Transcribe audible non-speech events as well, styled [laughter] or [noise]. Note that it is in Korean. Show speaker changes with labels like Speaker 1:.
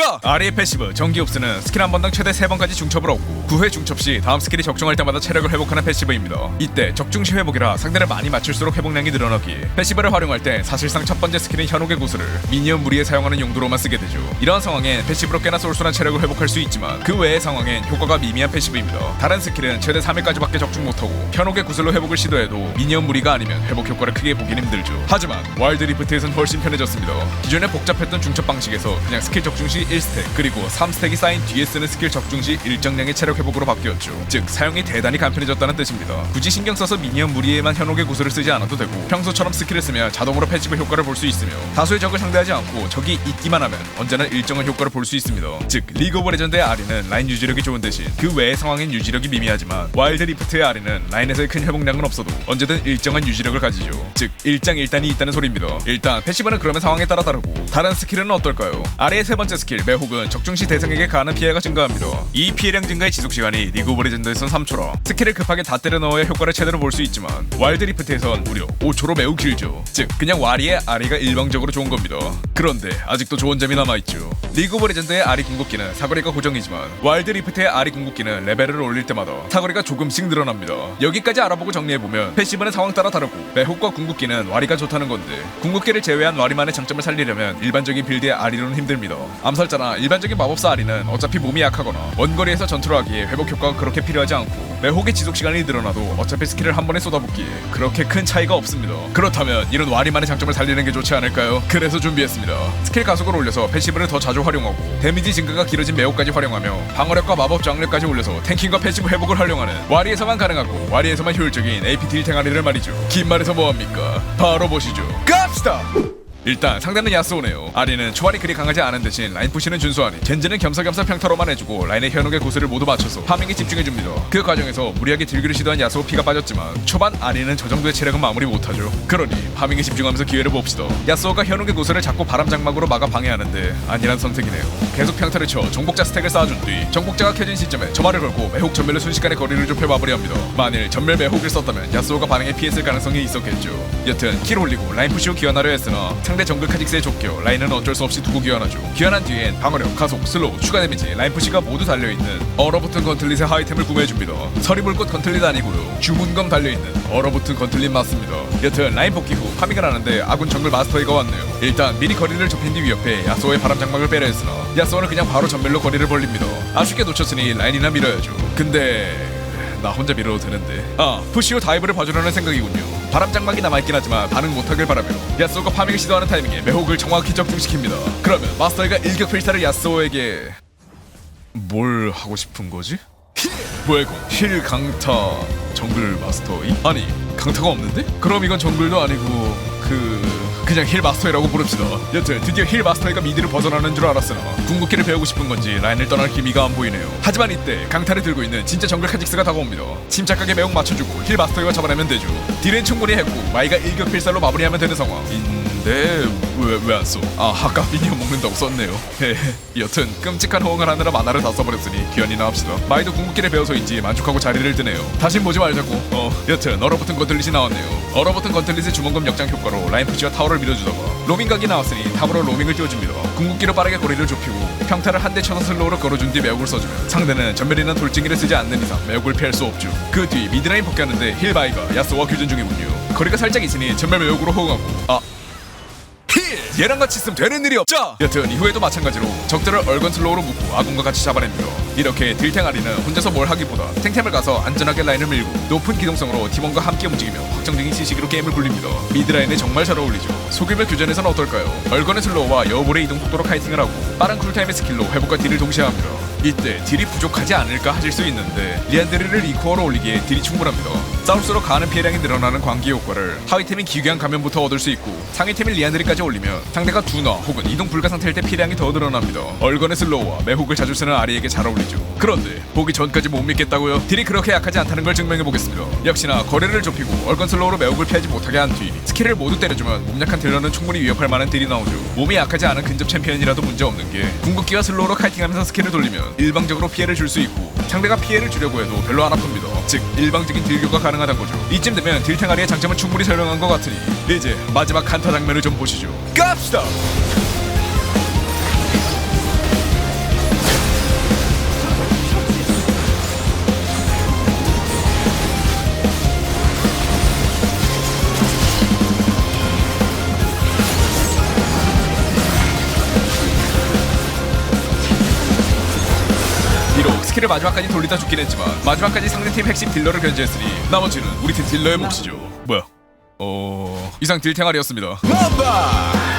Speaker 1: 자! 아리의 패시브 전기 흡수는 스킬 한 번당 최대 3번까지 중첩을 얻고 9회 중첩 시 다음 스킬이 적중할 때마다 체력을 회복하는 패시브입니다. 이때 적중 시 회복이라 상대를 많이 맞출수록 회복량이 늘어나기에 패시브를 활용할 때 사실상 첫 번째 스킬인 현혹의 구슬을 미니언 무리에 사용하는 용도로만 쓰게 되죠. 이러한 상황엔 패시브로 꽤나 쏠쏠한 체력을 회복할 수 있지만 그 외의 상황엔 효과가 미미한 패시브입니다. 다른 스킬은 최대 3회까지밖에 적중 못하고 현혹의 구슬로 회복을 시도해도 미니언 무리가 아니면 회복 효과를 크게 보긴 힘들죠. 하지만 와일드 리프트에선 훨씬 편해졌습니다. 기존에 복잡했던 중첩 방식에서 그냥 스킬 적중 시 1스택 그리고 3스택이 쌓인 뒤에 쓰는 스킬 적중 시 일정량의 체력 회복으로 바뀌었죠. 즉 사용이 대단히 간편해졌다는 뜻입니다. 굳이 신경 써서 미니언 무리에만 현혹의 구슬을 쓰지 않아도 되고 평소처럼 스킬을 쓰면 자동으로 패시브 효과를 볼 수 있으며 다수의 적을 상대하지 않고 적이 있기만 하면 언제나 일정한 효과를 볼 수 있습니다. 즉 리그 오브 레전드의 아리는 라인 유지력이 좋은 대신 그 외의 상황엔 유지력이 미미하지만 와일드 리프트의 아리는 라인에서의 큰 회복량은 없어도 언제든 일정한 유지력을 가지죠. 즉 일장일단이 있다는 소리입니다. 일단 패시브는 그러면 상황에 따라 다르고 다른 스킬은 어떨까요? 아래의 세 번째 스킬 매 혹은 적중시 대상에게 가하는 피해가 증가합니다. 이 피해량 증가의 지속 시간이 리그 오브 레전드에선 3초라 스킬을 급하게 다 때려 넣어야 효과를 제대로 볼 수 있지만 와일드 리프트에선 무려 5초로 매우 길죠. 즉 그냥 와리의 아리가 일방적으로 좋은 겁니다. 그런데 아직도 좋은 점이 남아있죠. 리그 오브 레전드의 아리 궁극기는 사거리가 고정이지만 와일드 리프트의 아리 궁극기는 레벨을 올릴 때마다 사거리가 조금씩 늘어납니다. 여기까지 알아보고 정리해보면 패시브는 상황 따라 다르고 매혹과 궁극기는 와리가 좋다는 건데 궁극기를 제외한 와리만의 장점을 살리려면 일반적인 빌드의 아리로는 힘듭니다. 암 살자나 일반적인 마법사 아리는 어차피 몸이 약하거나 원거리에서 전투를 하기에 회복 효과가 그렇게 필요하지 않고 매혹의 지속 시간이 늘어나도 어차피 스킬을 한 번에 쏟아붓기에 그렇게 큰 차이가 없습니다. 그렇다면 이런 와리만의 장점을 살리는 게 좋지 않을까요? 그래서 준비했습니다. 스킬 가속을 올려서 패시브를 더 자주 활용하고 데미지 증가가 길어진 매혹까지 활용하며 방어력과 마법 장력까지 올려서 탱킹과 패시브 회복을 활용하는 와리에서만 가능하고 와리에서만 효율적인 AP 딜탱 아리를 말이죠. 긴 말해서 뭐합니까? 바로 보시죠. 갑시다! 일단 상대는 야스오네요. 아리는 초반이 그리 강하지 않은 대신 라인 푸시는 준수하니 겐지는 겸사겸사 평타로만 해주고 라인의 현혹의 구슬을 모두 맞춰서 파밍에 집중해줍니다. 그 과정에서 무리하게 딜기를 시도한 야스오 피가 빠졌지만 초반 아리는 저 정도의 체력은 마무리 못하죠. 그러니 파밍에 집중하면서 기회를 봅시다. 야스오가 현혹의 구슬을 자꾸 바람 장막으로 막아 방해하는데 아니란 선택이네요. 계속 평타를 쳐 정복자 스택을 쌓아준 뒤 정복자가 켜진 시점에 저말을 걸고 매혹 전멸로 순식간에 거리를 좁혀 마무리합니다. 만일 전멸 매혹을 썼다면 야스오가 반응에 피했을 가능성이 있었겠죠. 여튼 킬 올리고 라인 푸시 후 기원하려 했으나 상대 정글 카직스에 쫓겨 라인은 어쩔 수 없이 두고 기원하죠. 기원한 뒤엔 방어력, 가속, 슬로우, 추가 데미지, 라인 푸시가 모두 달려있는 얼어붙은 건틀릿의 하이템을 구매해줍니다. 서리불꽃 건틀릿 아니고요. 주문검 달려있는 얼어붙은 건틀릿 맞습니다. 여튼 라인 복귀 후 파밍을 하는데 아군 정글 마스터이가 왔네요. 일단 미리 거리를 좁힌 뒤 위협해 야스오의 바람 장막을 빼려 했으나 야스오는 그냥 바로 전멸로 거리를 벌립니다. 아쉽게 놓쳤으니 라인이나 밀어야죠. 근데 나 혼자 밀어도 되는데 아 푸시 후 다이브를 봐주려는 생각이군요 바람 장막이 남아있긴 하지만 반응 못하길 바라며 야스오가 파밍을 시도하는 타이밍에 매혹을 정확히 적중시킵니다 그러면 마스터이가 일격 필사를 야스오에게 뭘 하고 싶은 거지? 힐! 뭐야 이거 힐 강타 정글 마스터이? 아니 강타가 없는데? 그럼 이건 정글도 아니고 그... 그냥 힐 마스터이라고 부릅시다. 여튼 드디어 힐 마스터이가 미드를 벗어나는 줄 알았으나 궁극기를 배우고 싶은 건지 라인을 떠날 기미가 안 보이네요. 하지만 이때 강타를 들고 있는 진짜 정글 카직스가 다가옵니다. 침착하게 매혹 맞춰주고 힐 마스터이가 잡아내면 되죠. 딜은 충분히 했고 마이가 일격 필살로 마무리하면 되는 상황인데 왜왜안 써? 아 아까 미니언 먹는다고 썼네요. 헤헤 [laughs] 여튼 끔찍한 호응을 하느라 만화를 다 써버렸으니 귀환이나 합시다. 마이도 궁극기를 배워서인지 만족하고 자리를 뜨네요. 다신 보지 말자고. 어 여튼 얼어붙은 건틀릿이 나왔네요. 얼어붙은 건틀릿의 주문검 역장 효과로 라인 푸시와 타워를 밀어주다가 로밍각이 나왔으니 탑으로 로밍을 띄워줍니다. 궁극기로 빠르게 거리를 좁히고 평타를 한 대 쳐서 슬로우로 걸어준 뒤 매혹을 써주면 상대는 전멸이나 돌진기를 쓰지 않는 이상 매혹을 피할 수 없죠. 그 뒤 미드라인 복귀하는데 힐바이가 야스오와 교전 중이군요. 거리가 살짝 있으니 전멸 매혹으로 호응하고. 아 힐! 얘랑 같이 있으면 되는 일이 없죠! 여튼 이후에도 마찬가지로 적들을 얼건 슬로우로 묶고 아군과 같이 잡아냅니다. 이렇게 딜탱아리는 혼자서 뭘 하기보다 탱템을 가서 안전하게 라인을 밀고 높은 기동성으로 팀원과 함께 움직이며 확정적인 시식으로 게임을 굴립니다. 미드라인에 정말 잘 어울리죠. 소규모 교전에선 어떨까요? 얼건의 슬로우와 여볼의 이동 속도로 카이팅을 하고 빠른 쿨타임의 스킬로 회복과 딜을 동시에 합니다. 이때 딜이 부족하지 않을까 하실 수 있는데 리안드리를 이코어로 올리기에 딜이 충분합니다. 싸울수록 가하는 피해량이 늘어나는 광기 효과를 하위템인 기괴한 가면부터 얻을 수 있고 상위템인 리안드리까지 올리면 상대가 둔화 혹은 이동 불가 상태일 때 피해량이 더 늘어납니다. 얼건의 슬로우와 매혹을 자주 쓰는 아리에게 잘 어울리죠. 그런데 보기 전까지 못 믿겠다고요? 딜이 그렇게 약하지 않다는 걸 증명해 보겠습니다. 역시나 거리를 좁히고 얼건 슬로우로 매혹을 피하지 못하게 한 뒤 스킬을 모두 때려주면 몸 약한 딜러는 충분히 위협할 만한 딜이 나오죠. 몸이 약하지 않은 근접 챔피언이라도 문제 없는 게 궁극기와 슬로우로 카이팅하면서 스킬을 돌리면 일방적으로 피해를 줄 수 있고 상대가 피해를 주려고 해도 별로 안 아픕니다. 즉 일방적인 딜교가 가능하다는 거죠. 이쯤 되면 딜탱아리의 장점을 충분히 설명한 것 같으니 이제 마지막 칸타 장면을 좀 보시죠. 갑시다. 스킬을 마지막까지 돌리다 죽긴 했지만 마지막까지 상대팀 핵심 딜러를 견제했으니 나머지는 우리 팀 딜러의 몫이죠. 뭐야? 어... 이상 딜 탱알이었습니다.
Speaker 2: 마바